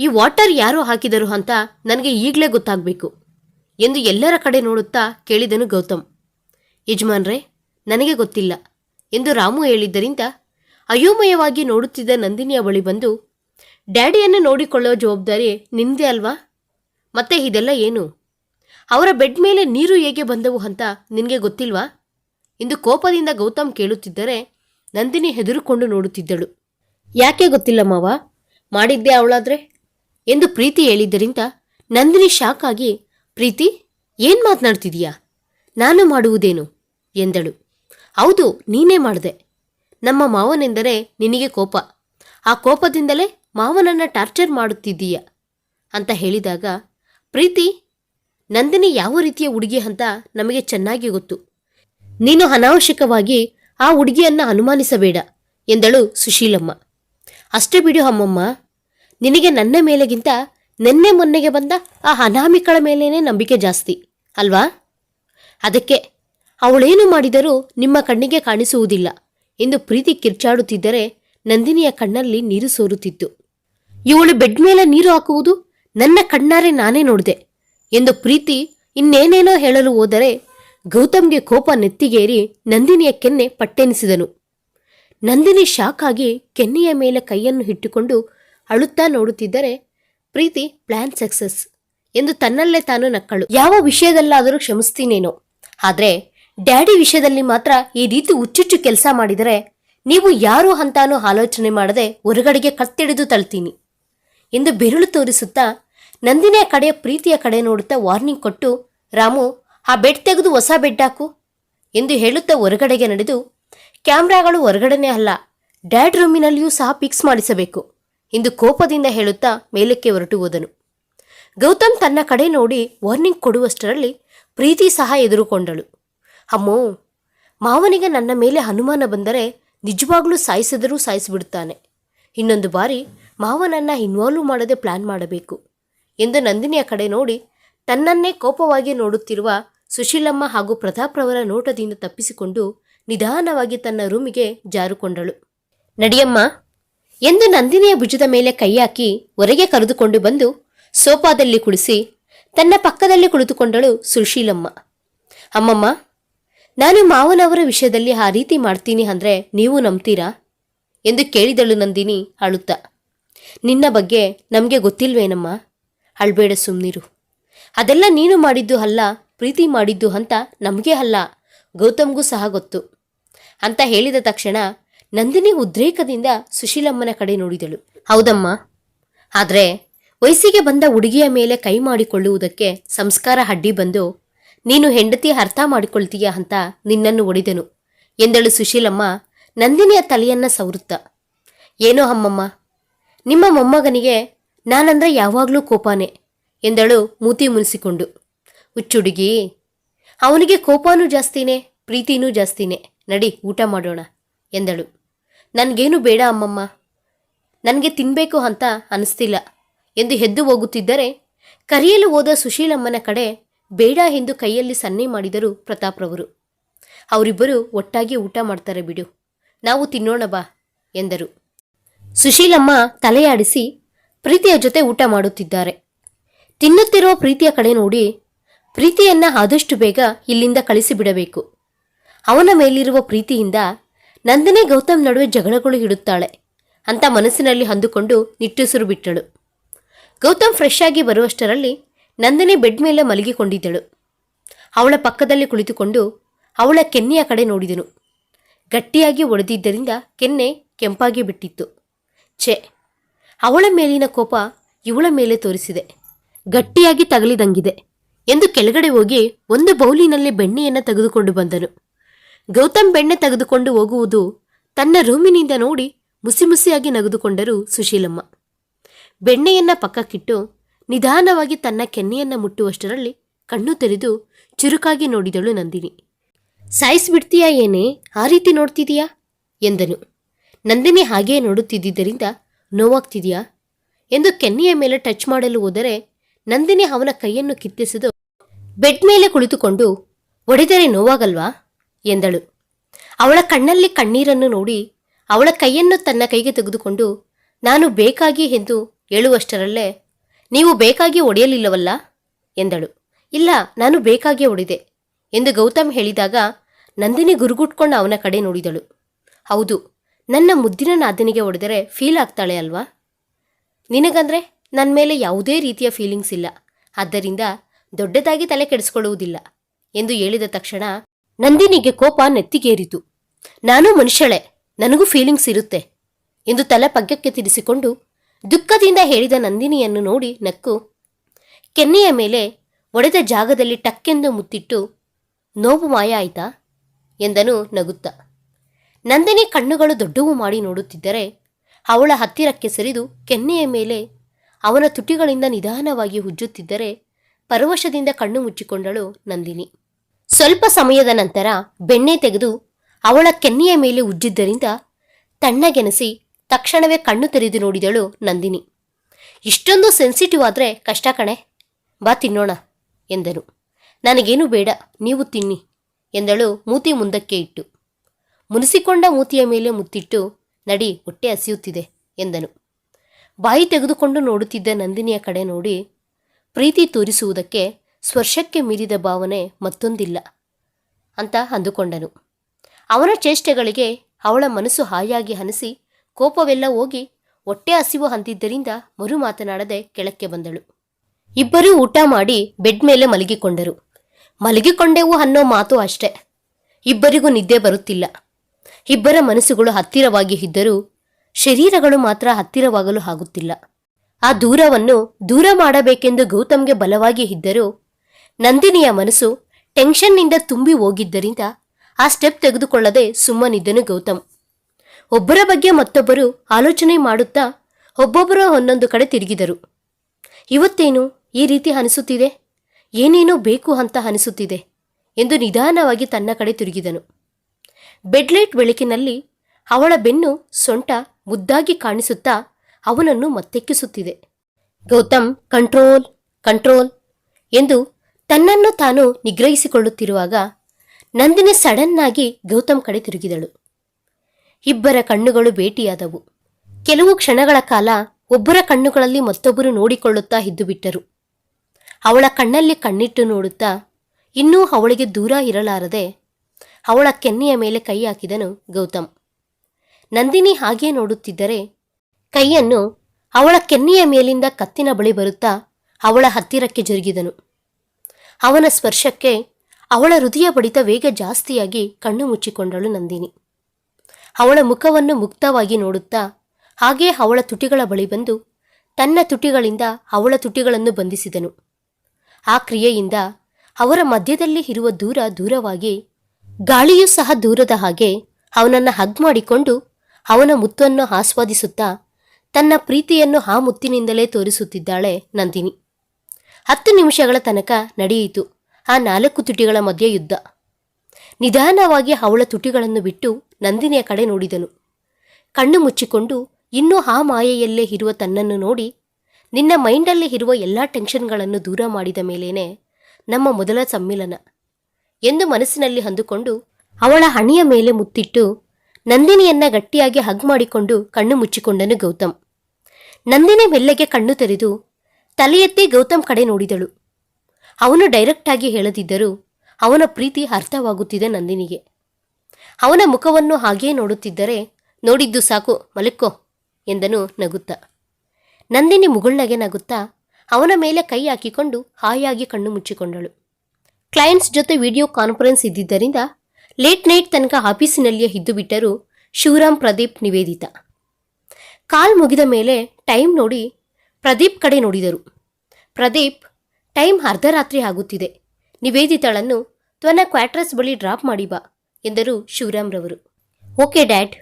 ಈ ವಾಟರ್ ಯಾರು ಹಾಕಿದರು ಅಂತ ನನಗೆ ಈಗಲೇ ಗೊತ್ತಾಗಬೇಕು ಎಂದು ಎಲ್ಲರ ಕಡೆ ನೋಡುತ್ತಾ ಕೇಳಿದನು ಗೌತಮ್. ಯಜಮಾನ್ರೇ, ನನಗೆ ಗೊತ್ತಿಲ್ಲ ಎಂದು ರಾಮು ಹೇಳಿದ್ದರಿಂದ ಅಯೋಮಯವಾಗಿ ನೋಡುತ್ತಿದ್ದ ನಂದಿನಿಯ ಬಳಿ ಬಂದು ಡ್ಯಾಡಿಯನ್ನು ನೋಡಿಕೊಳ್ಳೋ ಜವಾಬ್ದಾರಿ ನಿಂದೇ ಅಲ್ವಾ? ಮತ್ತೆ ಇದೆಲ್ಲ ಏನು? ಅವರ ಬೆಡ್ ಮೇಲೆ ನೀರು ಹೇಗೆ ಬಂದವು ಅಂತ ನಿನಗೆ ಗೊತ್ತಿಲ್ವಾ? ಎಂದು ಕೋಪದಿಂದ ಗೌತಮ್ ಕೇಳುತ್ತಿದ್ದರೆ ನಂದಿನಿ ಹೆದರುಕೊಂಡು ನೋಡುತ್ತಿದ್ದಳು. ಯಾಕೆ ಗೊತ್ತಿಲ್ಲ ಮಾವ? ಮಾಡಿದ್ದೆ ಅವಳಾದ್ರೆ? ಎಂದು ಪ್ರೀತಿ ಹೇಳಿದ್ದರಿಂದ ನಂದಿನಿ ಶಾಕ್ ಆಗಿ, ಪ್ರೀತಿ, ಏನು ಮಾತನಾಡ್ತಿದೀಯಾ? ನಾನು ಮಾಡುವುದೇನು? ಎಂದಳು. ಹೌದು, ನೀನೇ ಮಾಡಿದೆ. ನಮ್ಮ ಮಾವನೆಂದರೆ ನಿನಗೆ ಕೋಪ. ಆ ಕೋಪದಿಂದಲೇ ಮಾವನನ್ನ ಟಾರ್ಚರ್ ಮಾಡುತ್ತಿದ್ದೀಯ? ಅಂತ ಹೇಳಿದಾಗ, ಪ್ರೀತಿ, ನಂದಿನಿ ಯಾವ ರೀತಿಯ ಹುಡುಗಿ ಅಂತ ನಮಗೆ ಚೆನ್ನಾಗಿ ಗೊತ್ತು. ನೀನು ಅನಾವಶ್ಯಕವಾಗಿ ಆ ಹುಡುಗಿಯನ್ನು ಅನುಮಾನಿಸಬೇಡ, ಎಂದಳು ಸುಶೀಲಮ್ಮ. ಅಷ್ಟೇ ಬಿಡು ಅಮ್ಮಮ್ಮ, ನಿನಗೆ ನನ್ನ ಮೇಲೆಗಿಂತ ನಿನ್ನೆ ಮೊನ್ನೆಗೆ ಬಂದ ಆ ಅನಾಮಿಕಳ ಮೇಲೇನೆ ನಂಬಿಕೆ ಜಾಸ್ತಿ, ಅಲ್ವಾ? ಅದಕ್ಕೆ ಅವಳೇನು ಮಾಡಿದರೂ ನಿಮ್ಮ ಕಣ್ಣಿಗೆ ಕಾಣಿಸುವುದಿಲ್ಲ, ಎಂದು ಪ್ರೀತಿ ಕಿರ್ಚಾಡುತ್ತಿದ್ದರೆ ನಂದಿನಿಯ ಕಣ್ಣಲ್ಲಿ ನೀರು ಸೋರುತ್ತಿತ್ತು. ಇವಳು ಬೆಡ್ ಮೇಲೆ ನೀರು ಹಾಕುವುದು ನನ್ನ ಕಣ್ಣಾರೆ ನಾನೇ ನೋಡಿದೆ ಎಂದು ಪ್ರೀತಿ ಇನ್ನೇನೇನೋ ಹೇಳಲು ಹೋದರೆ ಗೌತಮ್ಗೆ ಕೋಪ ನೆತ್ತಿಗೇರಿ ನಂದಿನಿಯ ಕೆನ್ನೆ ಪಟ್ಟೆನಿಸಿದನು. ನಂದಿನಿ ಶಾಕ್ ಆಗಿ ಕೆನ್ನೆಯ ಮೇಲೆ ಕೈಯನ್ನು ಇಟ್ಟುಕೊಂಡು ಅಳುತ್ತಾ ನೋಡುತ್ತಿದ್ದರೆ, ಪ್ರೀತಿ, ಪ್ಲಾನ್ ಸಕ್ಸಸ್ ಎಂದು ತನ್ನಲ್ಲೇ ತಾನು ನಕ್ಕಳು. ಯಾವ ವಿಷಯದಲ್ಲಾದರೂ ಕ್ಷಮಿಸ್ತೀನೇನೋ. ಆದರೆ, ಡ್ಯಾಡಿ ವಿಷಯದಲ್ಲಿ ಮಾತ್ರ ಈ ರೀತಿ ಹುಚ್ಚುಚ್ಚು ಕೆಲಸ ಮಾಡಿದರೆ, ನೀವು ಯಾರು ಅಂತಾನೂ ಆಲೋಚನೆ ಮಾಡದೆ ಹೊರಗಡೆಗೆ ಕತ್ತಿಡಿದು ತಳ್ತೀನಿ. ಎಂದು ಬೆರಳು ತೋರಿಸುತ್ತಾ ನಂದಿನಿಯ ಕಡೆಯ ಪ್ರೀತಿಯ ಕಡೆ ನೋಡುತ್ತಾ ವಾರ್ನಿಂಗ್ ಕೊಟ್ಟು, ರಾಮು, ಆ ಬೆಡ್ ತೆಗೆದು ಹೊಸ ಬೆಡ್ ಹಾಕು ಎಂದು ಹೇಳುತ್ತಾ ಹೊರಗಡೆಗೆ ನಡೆದು, ಕ್ಯಾಮ್ರಾಗಳು ಹೊರಗಡೆನೇ ಅಲ್ಲ, ಡ್ಯಾಡ್ ರೂಮಿನಲ್ಲಿಯೂ ಸಹ ಫಿಕ್ಸ್ ಮಾಡಿಸಬೇಕು ಎಂದು ಕೋಪದಿಂದ ಹೇಳುತ್ತಾ ಮೇಲಕ್ಕೆ ಹೊರಟು ಹೋದನು. ಗೌತಮ್ ತನ್ನ ಕಡೆ ನೋಡಿ ವಾರ್ನಿಂಗ್ ಕೊಡುವಷ್ಟರಲ್ಲಿ ಪ್ರೀತಿ ಸಹ ಎದುರುಕೊಂಡಳು. ಅಮ್ಮೋ, ಮಾವನಿಗೆ ನನ್ನ ಮೇಲೆ ಅನುಮಾನ ಬಂದರೆ ನಿಜವಾಗ್ಲೂ ಸಾಯಿಸಿದರೂ ಸಾಯಿಸಿಬಿಡುತ್ತಾನೆ ಇನ್ನೊಂದು ಬಾರಿ ಮಾವನನ್ನ ಇನ್ವಾಲ್ವ್ ಮಾಡದೆ ಪ್ಲಾನ್ ಮಾಡಬೇಕು ಎಂದು ನಂದಿನಿಯ ಕಡೆ ನೋಡಿ ತನ್ನನ್ನೇ ಕೋಪವಾಗಿ ನೋಡುತ್ತಿರುವ ಸುಶೀಲಮ್ಮ ಹಾಗೂ ಪ್ರತಾಪ್ರವರ ನೋಟದಿಂದ ತಪ್ಪಿಸಿಕೊಂಡು ನಿಧಾನವಾಗಿ ತನ್ನ ರೂಮಿಗೆ ಜಾರುಕೊಂಡಳು. ನಡಿಯಮ್ಮ, ಎಂದು ನಂದಿನಿಯ ಭುಜದ ಮೇಲೆ ಕೈ ಹಾಕಿ ಹೊರಗೆ ಕರೆದುಕೊಂಡು ಬಂದು ಸೋಫಾದಲ್ಲಿ ಕುಳಿಸಿ ತನ್ನ ಪಕ್ಕದಲ್ಲಿ ಕುಳಿತುಕೊಂಡಳು ಸುಶೀಲಮ್ಮ. ಅಮ್ಮಮ್ಮ, ನಾನು ಮಾವನವರ ವಿಷಯದಲ್ಲಿ ಆ ರೀತಿ ಮಾಡ್ತೀನಿ ಅಂದರೆ ನೀವು ನಂಬ್ತೀರಾ? ಎಂದು ಕೇಳಿದಳು ನಂದಿನಿ ಅಳುತ್ತಾ. ನಿನ್ನ ಬಗ್ಗೆ ನಮಗೆ ಗೊತ್ತಿಲ್ವೇನಮ್ಮ? ಅಳ್ಬೇಡ ಸುಮ್ನಿರು. ಅದೆಲ್ಲ ನೀನು ಮಾಡಿದ್ದು ಅಲ್ಲ, ಪ್ರೀತಿ ಮಾಡಿದ್ದು ಅಂತ ನಮಗೆ ಅಲ್ಲ. ಗೌತಮ್ಗೂ ಸಹ ಗೊತ್ತು. ಅಂತ ಹೇಳಿದ ತಕ್ಷಣ ನಂದಿನಿ ಉದ್ರೇಕದಿಂದ ಸುಶೀಲಮ್ಮನ ಕಡೆ ನೋಡಿದಳು. ಹೌದಮ್ಮ. ಆದರೆ ವಯಸ್ಸಿಗೆ ಬಂದ ಹುಡುಗಿಯ ಮೇಲೆ ಕೈ ಮಾಡಿಕೊಳ್ಳುವುದಕ್ಕೆ ಸಂಸ್ಕಾರ ಅಡ್ಡಿ ಬಂದು, ನೀನು ಹೆಂಡತಿ ಅರ್ಥ ಮಾಡಿಕೊಳ್ತೀಯ ಅಂತ ನಿನ್ನನ್ನು ಒಡೆದನು. ಎಂದಳು ಸುಶೀಲಮ್ಮ, ನಂದಿನಿಯ ತಲೆಯನ್ನ ಸವರುತ್ತ. ಏನೋ ಅಮ್ಮಮ್ಮ ನಿಮ್ಮ ಮೊಮ್ಮಗನಿಗೆ ನಾನಂದ್ರೆ ಯಾವಾಗಲೂ ಕೋಪಾನೆ ಎಂದಳು ಮೂತಿ ಮುನಿಸಿಕೊಂಡು. ಹುಚ್ಚುಡುಗಿ, ಅವನಿಗೆ ಕೋಪನೂ ಜಾಸ್ತಿನೇ, ಪ್ರೀತಿನೂ ಜಾಸ್ತಿನೇ. ನಡಿ, ಊಟ ಮಾಡೋಣ ಎಂದಳು. ನನಗೇನು ಬೇಡ ಅಮ್ಮಮ್ಮ. ನನಗೆ ತಿನ್ಬೇಕು ಅಂತ ಅನಿಸ್ತಿಲ್ಲ ಎಂದು ಹೆದ್ದು ಹೋಗುತ್ತಿದ್ದರೆ ಕರೆಯಲು ಹೋದ ಸುಶೀಲಮ್ಮನ ಕಡೆ ಬೇಡ ಎಂದು ಕೈಯಲ್ಲಿ ಸನ್ನೆ ಮಾಡಿದರು ಪ್ರತಾಪ್ರವರು ಅವರಿಬ್ಬರು ಒಟ್ಟಾಗಿ ಊಟ ಮಾಡ್ತಾರೆ ಬಿಡು. ನಾವು ತಿನ್ನೋಣ ಬಾ ಎಂದರು. ಸುಶೀಲಮ್ಮ ತಲೆಯಾಡಿಸಿ, ಪ್ರೀತಿಯ ಜೊತೆ ಊಟ ಮಾಡುತ್ತಿದ್ದಾರೆ. ತಿನ್ನುತ್ತಿರುವ ಪ್ರೀತಿಯ ಕಡೆ ನೋಡಿ, ಪ್ರೀತಿಯನ್ನ ಆದಷ್ಟು ಬೇಗ ಇಲ್ಲಿಂದ ಕಳಿಸಿಬಿಡಬೇಕು. ಅವನ ಮೇಲಿರುವ ಪ್ರೀತಿಯಿಂದ ನಂದಿನಿ ಗೌತಮ್ ನಡುವೆ ಜಗಳಗಳು ಇಡುತ್ತಾಳೆ ಅಂತ ಮನಸ್ಸಿನಲ್ಲಿ ಅಂದುಕೊಂಡು ನಿಟ್ಟುಸಿರು ಬಿಟ್ಟಳು. ಗೌತಮ್ ಫ್ರೆಶ್ ಆಗಿ ಬರುವಷ್ಟರಲ್ಲಿ ನಂದಿನಿ ಬೆಡ್ ಮೇಲೆ ಮಲಗಿಕೊಂಡಿದ್ದಳು. ಅವಳ ಪಕ್ಕದಲ್ಲಿ ಕುಳಿತುಕೊಂಡು ಅವಳ ಕೆನ್ನೆಯ ಕಡೆ ನೋಡಿದನು. ಗಟ್ಟಿಯಾಗಿ ಒಡೆದಿದ್ದರಿಂದ ಕೆನ್ನೆ ಕೆಂಪಾಗಿ ಬಿಟ್ಟಿತ್ತು. ಛೆ, ಅವಳ ಮೇಲಿನ ಕೋಪ ಇವಳ ಮೇಲೆ ತೋರಿಸಿದೆ. ಗಟ್ಟಿಯಾಗಿ ತಗಲಿದಂಗಿದೆ ಎಂದು ಕೆಳಗಡೆ ಹೋಗಿ ಒಂದು ಬೌಲಿನಲ್ಲಿ ಬೆಣ್ಣೆಯನ್ನು ತೆಗೆದುಕೊಂಡು ಬಂದನು. ಗೌತಮ್ ಬೆಣ್ಣೆ ತೆಗೆದುಕೊಂಡು ಹೋಗುವುದು ತನ್ನ ರೂಮಿನಿಂದ ನೋಡಿ ಮುಸಿಮುಸಿಯಾಗಿ ನಗೆದುಕೊಂಡರು ಸುಶೀಲಮ್ಮ. ಬೆಣ್ಣೆಯನ್ನ ಪಕ್ಕಕ್ಕಿಟ್ಟು ನಿಧಾನವಾಗಿ ತನ್ನ ಕೆನ್ನೆಯನ್ನ ಮುಟ್ಟುವಷ್ಟರಲ್ಲಿ ಕಣ್ಣು ತೆರೆದು ಚುರುಕಾಗಿ ನೋಡಿದಳು ನಂದಿನಿ. ಸಾಯಿಸ್ಬಿಡ್ತೀಯಾ ಏನೇ? ಆ ರೀತಿ ನೋಡ್ತಿದೀಯಾ? ಎಂದನು. ನಂದಿನಿ ಹಾಗೆಯೇ ನೋಡುತ್ತಿದ್ದರಿಂದ ನೋವಾಗ್ತಿದೆಯಾ? ಎಂದು ಕೆನ್ನೆಯ ಮೇಲೆ ಟಚ್ ಮಾಡಲು ಹೋದರೆ ನಂದಿನಿ ಅವನ ಕೈಯನ್ನು ಕಿತ್ತಿಸಿದು ಬೆಡ್ ಮೇಲೆ ಕುಳಿತುಕೊಂಡು, ಒಡೆದರೆ ನೋವಾಗಲ್ವಾ? ಎಂದಳು. ಅವಳ ಕಣ್ಣಲ್ಲಿ ಕಣ್ಣೀರನ್ನು ನೋಡಿ ಅವಳ ಕೈಯನ್ನು ತನ್ನ ಕೈಗೆ ತೆಗೆದುಕೊಂಡು, ನಾನು ಬೇಕಾಗಿ ಎಂದು ಹೇಳುವಷ್ಟರಲ್ಲೇ ನೀವು ಬೇಕಾಗಿ ಒಡೆಯಲಿಲ್ಲವಲ್ಲ? ಎಂದಳು. ಇಲ್ಲ, ನಾನು ಬೇಕಾಗಿ ಒಡೆದೆ, ಎಂದು ಗೌತಮ್ ಹೇಳಿದಾಗ ನಂದಿನಿ ಗುರುಗುಟ್ಕೊಂಡು ಅವನ ಕಡೆ ನೋಡಿದಳು. ಹೌದು ನನ್ನ ಮುದ್ದಿನ ನಾದಿನಿಗೆ ಹೊಡೆದರೆ ಫೀಲ್ ಆಗ್ತಾಳೆ ಅಲ್ವಾ? ನಿನಗಂದ್ರೆ ನನ್ನ ಮೇಲೆ ಯಾವುದೇ ರೀತಿಯ ಫೀಲಿಂಗ್ಸ್ ಇಲ್ಲ. ಆದ್ದರಿಂದ ದೊಡ್ಡದಾಗಿ ತಲೆ ಕೆಡಿಸ್ಕೊಳ್ಳುವುದಿಲ್ಲ ಎಂದು ಹೇಳಿದ ತಕ್ಷಣ ನಂದಿನಿಗೆ ಕೋಪ ನೆತ್ತಿಗೇರಿತು. ನಾನು ಮನುಷ್ಯಳೆ, ನನಗೂ ಫೀಲಿಂಗ್ಸ್ ಇರುತ್ತೆ ಎಂದು ತಲೆ ಪಗ್ಗಕ್ಕೆ ತಿರಿಸಿಕೊಂಡು ದುಃಖದಿಂದ ಹೇಳಿದ ನಂದಿನಿಯನ್ನು ನೋಡಿ ನಕ್ಕು ಕೆನ್ನೆಯ ಮೇಲೆ ಒಡೆದ ಜಾಗದಲ್ಲಿ ಟಕ್ಕೆಂದು ಮುತ್ತಿಟ್ಟು, ನೋವು ಮಾಯ ಆಯ್ತಾ? ಎಂದನು ನಗುತ್ತ. ನಂದಿನಿ ಕಣ್ಣುಗಳು ದೊಡ್ಡವು ಮಾಡಿ ನೋಡುತ್ತಿದ್ದರೆ ಅವಳ ಹತ್ತಿರಕ್ಕೆ ಸರಿದು ಕೆನ್ನೆಯ ಮೇಲೆ ಅವನ ತುಟಿಗಳಿಂದ ನಿಧಾನವಾಗಿ ಉಜ್ಜುತ್ತಿದ್ದರೆ ಪರವಶದಿಂದ ಕಣ್ಣು ಮುಚ್ಚಿಕೊಂಡಳು ನಂದಿನಿ. ಸ್ವಲ್ಪ ಸಮಯದ ನಂತರ ಬೆಣ್ಣೆ ತೆಗೆದು ಅವಳ ಕೆನ್ನೆಯ ಮೇಲೆ ಉಜ್ಜಿದ್ದರಿಂದ ತಣ್ಣಗೆನಸಿ ತಕ್ಷಣವೇ ಕಣ್ಣು ತೆರೆದು ನೋಡಿದಳು ನಂದಿನಿ. ಇಷ್ಟೊಂದು ಸೆನ್ಸಿಟಿವ್ ಆದರೆ ಕಷ್ಟ ಕಣೆ, ಬಾ ತಿನ್ನೋಣ ಎಂದನು. ನನಗೇನು ಬೇಡ, ನೀವು ತಿನ್ನಿ ಎಂದಳು ಮೂತಿ ಮುಂದಕ್ಕೆ ಇಟ್ಟು. ಮುನಿಸಿಕೊಂಡ ಮೂತಿಯ ಮೇಲೆ ಮುತ್ತಿಟ್ಟು, ನಡಿ, ಹೊಟ್ಟೆ ಹಸಿಯುತ್ತಿದೆ ಎಂದನು. ಬಾಯಿ ತೆಗೆದುಕೊಂಡು ನೋಡುತ್ತಿದ್ದ ನಂದಿನಿಯ ಕಡೆ ನೋಡಿ, ಪ್ರೀತಿ ತೋರಿಸುವುದಕ್ಕೆ ಸ್ಪರ್ಶಕ್ಕೆ ಮೀರಿದ ಭಾವನೆ ಮತ್ತೊಂದಿಲ್ಲ ಅಂತ ಅಂದುಕೊಂಡನು. ಅವನ ಚೇಷ್ಟೆಗಳಿಗೆ ಅವಳ ಮನಸ್ಸು ಹಾಯಾಗಿ ಹನಸಿ, ಕೋಪವೆಲ್ಲ ಹೋಗಿ ಹೊಟ್ಟೆ ಹಸಿವು ಅಂದಿದ್ದರಿಂದ ಮರು ಮಾತನಾಡದೆ ಕೆಳಕ್ಕೆ ಬಂದಳು. ಇಬ್ಬರೂ ಊಟ ಮಾಡಿ ಬೆಡ್ ಮೇಲೆ ಮಲಗಿಕೊಂಡರು. ಮಲಗಿಕೊಂಡೆವು ಅನ್ನೋ ಮಾತು ಅಷ್ಟೆ. ಇಬ್ಬರಿಗೂ ನಿದ್ದೆ ಬರುತ್ತಿಲ್ಲ. ಇಬ್ಬರ ಮನಸ್ಸುಗಳು ಹತ್ತಿರವಾಗಿ ಇದ್ದರೂ ಶರೀರಗಳು ಮಾತ್ರ ಹತ್ತಿರವಾಗಲು ಆಗುತ್ತಿಲ್ಲ. ಆ ದೂರವನ್ನು ದೂರ ಮಾಡಬೇಕೆಂದು ಗೌತಮ್ಗೆ ಬಲವಾಗಿ ಇದ್ದರೂ ನಂದಿನಿಯ ಮನಸ್ಸು ಟೆನ್ಷನ್ನಿಂದ ತುಂಬಿ ಹೋಗಿದ್ದರಿಂದ ಆ ಸ್ಟೆಪ್ ತೆಗೆದುಕೊಳ್ಳದೆ ಸುಮ್ಮನಿದ್ದನು ಗೌತಮ್. ಒಬ್ಬರ ಬಗ್ಗೆ ಮತ್ತೊಬ್ಬರು ಆಲೋಚನೆ ಮಾಡುತ್ತಾ ಒಬ್ಬೊಬ್ಬರು ಒಂದೊಂದು ಕಡೆ ತಿರುಗಿದರು. ಇವತ್ತೇನು ಈ ರೀತಿ ಅನಿಸುತ್ತಿದೆ? ಏನೇನೋ ಬೇಕು ಅಂತ ಅನಿಸುತ್ತಿದೆ ಎಂದು ನಿಧಾನವಾಗಿ ತನ್ನ ಕಡೆ ತಿರುಗಿದನು. ಬೆಡ್ಲೈಟ್ ಬೆಳಕಿನಲ್ಲಿ ಅವಳ ಬೆನ್ನು ಸೊಂಟ ಮುದ್ದಾಗಿ ಕಾಣಿಸುತ್ತಾ ಅವನನ್ನು ಮತ್ತೆಕ್ಕಿಸುತ್ತಿದೆ. ಗೌತಮ್, ಕಂಟ್ರೋಲ್ ಕಂಟ್ರೋಲ್ ಎಂದು ತನ್ನನ್ನು ತಾನು ನಿಗ್ರಹಿಸಿಕೊಳ್ಳುತ್ತಿರುವಾಗ ನಂದಿನಿ ಸಡನ್ ಆಗಿ ಗೌತಮ್ ಕಡೆ ತಿರುಗಿದಳು. ಇಬ್ಬರ ಕಣ್ಣುಗಳು ಭೇಟಿಯಾದವು. ಕೆಲವು ಕ್ಷಣಗಳ ಕಾಲ ಒಬ್ಬರ ಕಣ್ಣುಗಳಲ್ಲಿ ಮತ್ತೊಬ್ಬರು ನೋಡಿಕೊಳ್ಳುತ್ತಾ ಇದ್ದುಬಿಟ್ಟರು. ಅವಳ ಕಣ್ಣಲ್ಲಿ ಕಣ್ಣಿಟ್ಟು ನೋಡುತ್ತಾ ಇನ್ನೂ ಅವಳಿಗೆ ದೂರ ಇರಲಾರದೆ ಅವಳ ಕೆನ್ನೆಯ ಮೇಲೆ ಕೈ ಹಾಕಿದನು ಗೌತಮ್. ನಂದಿನಿ ಹಾಗೆ ನೋಡುತ್ತಿದ್ದರೆ ಕೈಯನ್ನು ಅವಳ ಕೆನ್ನೆಯ ಮೇಲಿಂದ ಕತ್ತಿನ ಬಳಿ ಬರುತ್ತಾ ಅವಳ ಹತ್ತಿರಕ್ಕೆ ಜರುಗಿದನು. ಅವನ ಸ್ಪರ್ಶಕ್ಕೆ ಅವಳ ಹೃದಯ ಬಡಿತ ವೇಗ ಜಾಸ್ತಿಯಾಗಿ ಕಣ್ಣು ಮುಚ್ಚಿಕೊಂಡಳು ನಂದಿನಿ. ಅವಳ ಮುಖವನ್ನು ಮುಕ್ತವಾಗಿ ನೋಡುತ್ತಾ ಹಾಗೇ ಅವಳ ತುಟಿಗಳ ಬಳಿ ಬಂದು ತನ್ನ ತುಟಿಗಳಿಂದ ಅವಳ ತುಟಿಗಳನ್ನು ಬಂಧಿಸಿದನು. ಆ ಕ್ರಿಯೆಯಿಂದ ಅವರ ಮಧ್ಯದಲ್ಲಿ ಇರುವ ದೂರ ದೂರವಾಗಿ ಗಾಳಿಯೂ ಸಹ ದೂರದ ಹಾಗೆ ಅವನನ್ನು ಹಗ್ ಮಾಡಿಕೊಂಡು ಅವನ ಮುತ್ತನ್ನು ಆಸ್ವಾದಿಸುತ್ತಾ ತನ್ನ ಪ್ರೀತಿಯನ್ನು ಆ ಮುತ್ತಿನಿಂದಲೇ ತೋರಿಸುತ್ತಿದ್ದಾಳೆ ನಂದಿನಿ. ಹತ್ತು ನಿಮಿಷಗಳ ತನಕ ನಡೆಯಿತು ಆ ನಾಲ್ಕು ತುಟಿಗಳ ಮಧ್ಯೆ ಯುದ್ಧ. ನಿಧಾನವಾಗಿ ಅವಳ ತುಟಿಗಳನ್ನು ಬಿಟ್ಟು ನಂದಿನಿಯ ಕಡೆ ನೋಡಿದನು. ಕಣ್ಣು ಮುಚ್ಚಿಕೊಂಡು ಇನ್ನೂ ಆ ಮಾಯೆಯಲ್ಲೇ ಇರುವ ತನ್ನನ್ನು ನೋಡಿ ನಿನ್ನ ಮೈಂಡಲ್ಲಿ ಇರುವ ಎಲ್ಲ ಟೆನ್ಷನ್ಗಳನ್ನು ದೂರ ಮಾಡಿದ ಮೇಲೇನೆ ನಮ್ಮ ಮೊದಲ ಸಮ್ಮಿಲನ. ಎಂದು ಮನಸ್ಸಿನಲ್ಲಿ ಅಂದುಕೊಂಡು ಅವಳ ಹಣಿಯ ಮೇಲೆ ಮುತ್ತಿಟ್ಟು ನಂದಿನಿಯನ್ನ ಗಟ್ಟಿಯಾಗಿ ಹಗ್ ಮಾಡಿಕೊಂಡು ಕಣ್ಣು ಮುಚ್ಚಿಕೊಂಡನು ಗೌತಮ್. ನಂದಿನಿ ಮೆಲ್ಲಗೆ ಕಣ್ಣು ತೆರೆದು ತಲೆ ಎತ್ತಿ ಗೌತಮ್ ಕಡೆ ನೋಡಿದಳು. ಅವನು ಡೈರೆಕ್ಟಾಗಿ ಹೇಳದಿದ್ದರೂ ಅವನ ಪ್ರೀತಿ ಅರ್ಥವಾಗುತ್ತಿದೆ ನಂದಿನಿಗೆ. ಅವನ ಮುಖವನ್ನು ಹಾಗೇ ನೋಡುತ್ತಿದ್ದರೆ ನೋಡಿದ್ದು ಸಾಕು ಮಲಕ್ಕೋ ಎಂದನು ನಗುತ್ತಾ. ನಂದಿನಿ ಮುಗುಳ್ನಗೆ ನಗುತ್ತಾ ಅವನ ಮೇಲೆ ಕೈ ಹಾಕಿಕೊಂಡು ಹಾಯಾಗಿ ಕಣ್ಣು ಮುಚ್ಚಿಕೊಂಡಳು. ಕ್ಲೈಂಟ್ಸ್ ಜೊತೆ ವಿಡಿಯೋ ಕಾನ್ಫರೆನ್ಸ್ ಇದ್ದಿದ್ದರಿಂದ ಲೇಟ್ ನೈಟ್ ತನಕ ಆಫೀಸಿನಲ್ಲಿಯೇ ಇದ್ದು ಬಿಟ್ಟರು ಶಿವರಾಮ್ ಪ್ರದೀಪ್ ನಿವೇದಿತ. ಕಾಲ್ ಮುಗಿದ ಮೇಲೆ ಟೈಮ್ ನೋಡಿ ಪ್ರದೀಪ್ ಕಡೆ ನೋಡಿದರು. ಪ್ರದೀಪ್ ಟೈಮ್ ಅರ್ಧರಾತ್ರಿ ಆಗುತ್ತಿದೆ. ನಿವೇದಿತಳನ್ನು ತ್ವನ ಕ್ವಾಟ್ರಸ್ ಬಳಿ ಡ್ರಾಪ್ ಮಾಡಿ ಬಾ, ಎಂದರು ಶಿವರಾಮ್ರವರು ಓಕೆ ಡ್ಯಾಡ್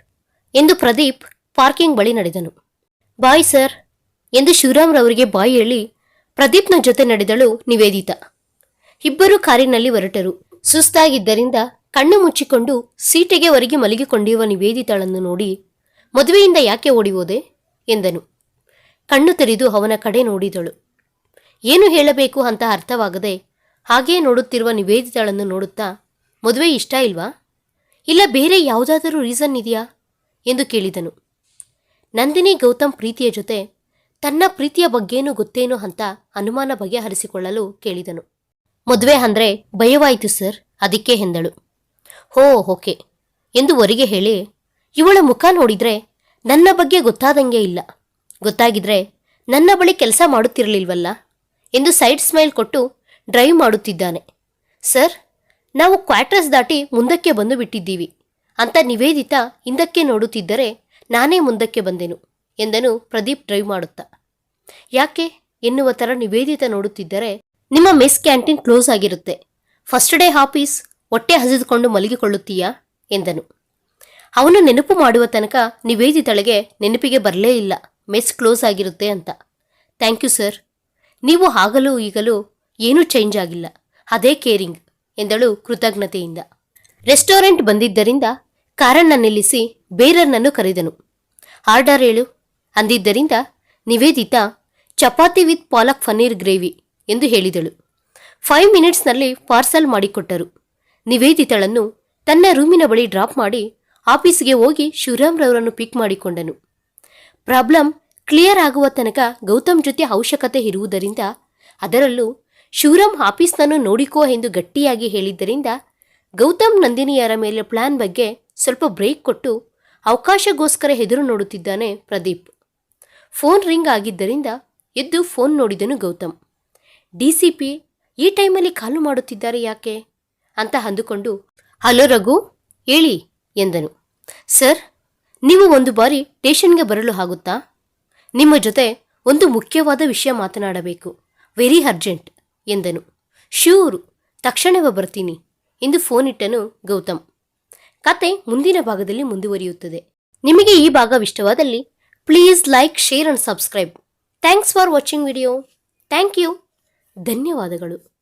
ಎಂದು ಪ್ರದೀಪ್ ಪಾರ್ಕಿಂಗ್ ಬಳಿ ನಡೆದನು. ಬಾಯ್ ಸರ್ ಎಂದು ಶಿವರಾಮ್ರವರಿಗೆ ಬಾಯ್ ಹೇಳಿ ಪ್ರದೀಪ್ನ ಜೊತೆ ನಡೆದಳು ನಿವೇದಿತಾ. ಇಬ್ಬರು ಕಾರಿನಲ್ಲಿ ಹೊರಟರು. ಸುಸ್ತಾಗಿದ್ದರಿಂದ ಕಣ್ಣು ಮುಚ್ಚಿಕೊಂಡು ಸೀಟೆಗೆ ಹೊರಗೆ ಮಲಗಿಕೊಂಡಿರುವ ನಿವೇದಿತಳನ್ನು ನೋಡಿ ಮದುವೆಯಿಂದ ಯಾಕೆ ಓಡಿ ಹೋದೆ ಎಂದನು. ಕಣ್ಣು ತೆರೆದು ಅವನ ಕಡೆ ನೋಡಿದಳು. ಏನು ಹೇಳಬೇಕು ಅಂತ ಅರ್ಥವಾಗದೆ ಹಾಗೇ ನೋಡುತ್ತಿರುವ ನಿವೇದಿತಳನ್ನು ನೋಡುತ್ತಾ, ಮದುವೆ ಇಷ್ಟ ಇಲ್ವಾ? ಇಲ್ಲ ಬೇರೆ ಯಾವುದಾದರೂ ರೀಸನ್ ಇದೆಯಾ? ಎಂದು ಕೇಳಿದನು. ನಂದಿನಿ ಗೌತಮ್ ಪ್ರೀತಿಯ ಜೊತೆ ತನ್ನ ಪ್ರೀತಿಯ ಬಗ್ಗೆನೂ ಗೊತ್ತೇನೋ ಅಂತ ಅನುಮಾನ ಬಗೆಹರಿಸಿಕೊಳ್ಳಲು ಕೇಳಿದನು. ಮದುವೆ ಅಂದ್ರೆ ಭಯವಾಯಿತು ಸರ್, ಅದಕ್ಕೆ ಎಂದಳು. ಹೋ, ಓಕೆ, ಎಂದು ಹೊರಗೆ ಹೇಳಿ, ಇವಳ ಮುಖ ನೋಡಿದ್ರೆ ನನ್ನ ಬಗ್ಗೆ ಗೊತ್ತಾದಂಗೆ ಇಲ್ಲ. ಗೊತ್ತಾಗಿದ್ರೆ ನನ್ನ ಬಳಿ ಕೆಲಸ ಮಾಡುತ್ತಿರಲಿಲ್ವಲ್ಲ ಎಂದು ಸೈಡ್ ಸ್ಮೈಲ್ ಕೊಟ್ಟು ಡ್ರೈವ್ ಮಾಡುತ್ತಿದ್ದಾನೆ. ಸರ್, ನಾವು ಕ್ವಾರ್ಟರ್ಸ್ ದಾಟಿ ಮುಂದಕ್ಕೆ ಬಂದು ಬಿಟ್ಟಿದ್ದೀವಿ. ಅಂತ ನಿವೇದಿತ ಹಿಂದಕ್ಕೆ ನೋಡುತ್ತಿದ್ದರೆ ನಾನೇ ಮುಂದಕ್ಕೆ ಬಂದೆನು ಎಂದನು ಪ್ರದೀಪ್ ಡ್ರೈವ್ ಮಾಡುತ್ತಾ. ಯಾಕೆ ಎನ್ನುವ ಥರ ನಿವೇದಿತ ನೋಡುತ್ತಿದ್ದರೆ ನಿಮ್ಮ ಮೆಸ್ ಕ್ಯಾಂಟೀನ್ ಕ್ಲೋಸ್ ಆಗಿರುತ್ತೆ. ಫಸ್ಟ್ ಡೇ ಆಫೀಸ್, ಹೊಟ್ಟೆ ಹಸಿದುಕೊಂಡು ಮಲಗಿಕೊಳ್ಳುತ್ತೀಯಾ? ಎಂದನು. ಅವನು ನೆನಪು ಮಾಡುವ ತನಕ ನಿವೇದಿತಳಿಗೆ ನೆನಪಿಗೆ ಬರಲೇ ಇಲ್ಲ. ಮೆಸ್ ಕ್ಲೋಸ್ ಆಗಿರುತ್ತೆ ಅಂತ. Thank you sir. ನೀವು ಆಗಲೂ ಈಗಲೂ ಏನೂ ಚೇಂಜ್ ಆಗಿಲ್ಲ. ಅದೇ ಕೇರಿಂಗ್, ಎಂದಳು ಕೃತಜ್ಞತೆಯಿಂದ. ರೆಸ್ಟೋರೆಂಟ್ ಬಂದಿದ್ದರಿಂದ ಕಾರನ್ನ ನಿಲ್ಲಿಸಿ ಬೇರರ್ನನ್ನು ಕರೆದನು. ಆರ್ಡರ್ ಹೇಳು. ಅಂದಿದ್ದರಿಂದ ನಿವೇದಿತಾ ಚಪಾತಿ ವಿತ್ ಪಾಲಕ್ ಪನ್ನೀರ್ ಗ್ರೇವಿ ಎಂದು ಹೇಳಿದಳು. ಫೈವ್ ಮಿನಿಟ್ಸ್ನಲ್ಲಿ ಪಾರ್ಸಲ್ ಮಾಡಿಕೊಟ್ಟರು. ನಿವೇದಿತಳನ್ನು ತನ್ನ ರೂಮಿನ ಬಳಿ ಡ್ರಾಪ್ ಮಾಡಿ ಆಫೀಸ್ಗೆ ಹೋಗಿ ಶಿವರಾಮ್ರವರನ್ನು ಪಿಕ್ ಮಾಡಿಕೊಂಡನು. ಪ್ರಾಬ್ಲಮ್ ಕ್ಲಿಯರ್ ಆಗುವ ತನಕ ಗೌತಮ್ ಜೊತೆ ಅವಶ್ಯಕತೆ ಇರುವುದರಿಂದ ಅದರಲ್ಲೂ ಶಿವರಾಮ್ ಆಫೀಸ್ನನ್ನು ನೋಡಿಕೋ ಎಂದು ಗಟ್ಟಿಯಾಗಿ ಹೇಳಿದ್ದರಿಂದ ಗೌತಮ್ ನಂದಿನಿಯರ ಮೇಲೆ ಪ್ಲಾನ್ ಬಗ್ಗೆ ಸ್ವಲ್ಪ ಬ್ರೇಕ್ ಕೊಟ್ಟು ಅವಕಾಶಗೋಸ್ಕರ ಎದುರು ನೋಡುತ್ತಿದ್ದಾನೆ ಪ್ರದೀಪ್. ಫೋನ್ ರಿಂಗ್ ಆಗಿದ್ದರಿಂದ ಎದ್ದು ಫೋನ್ ನೋಡಿದನು ಗೌತಮ್. ಡಿ ಸಿ ಪಿ ಈ ಟೈಮಲ್ಲಿ ಕಾಲು ಮಾಡುತ್ತಿದ್ದಾರೆ ಯಾಕೆ? ಅಂತ ಅಂದುಕೊಂಡು, ಹಲೋ ರಘು, ಹೇಳಿ, ಎಂದನು. ಸರ್, ನೀವು ಒಂದು ಬಾರಿ ಟೇಷನ್ಗೆ ಬರಲು ಆಗುತ್ತಾ? ನಿಮ್ಮ ಜೊತೆ ಒಂದು ಮುಖ್ಯವಾದ ವಿಷಯ ಮಾತನಾಡಬೇಕು. ವೆರಿ ಅರ್ಜೆಂಟ್, ಎಂದನು. ಶ್ಯೂರು, ತಕ್ಷಣವೇ ಬರ್ತೀನಿ, ಎಂದು ಫೋನ್ ಇಟ್ಟನು ಗೌತಮ್. ಕತೆ ಮುಂದಿನ ಭಾಗದಲ್ಲಿ ಮುಂದುವರಿಯುತ್ತದೆ. ನಿಮಗೆ ಈ ಭಾಗವಿಷ್ಟವಾದಲ್ಲಿ, please like, share and subscribe. Thanks for watching video. Thank you. ಧನ್ಯವಾದಗಳು.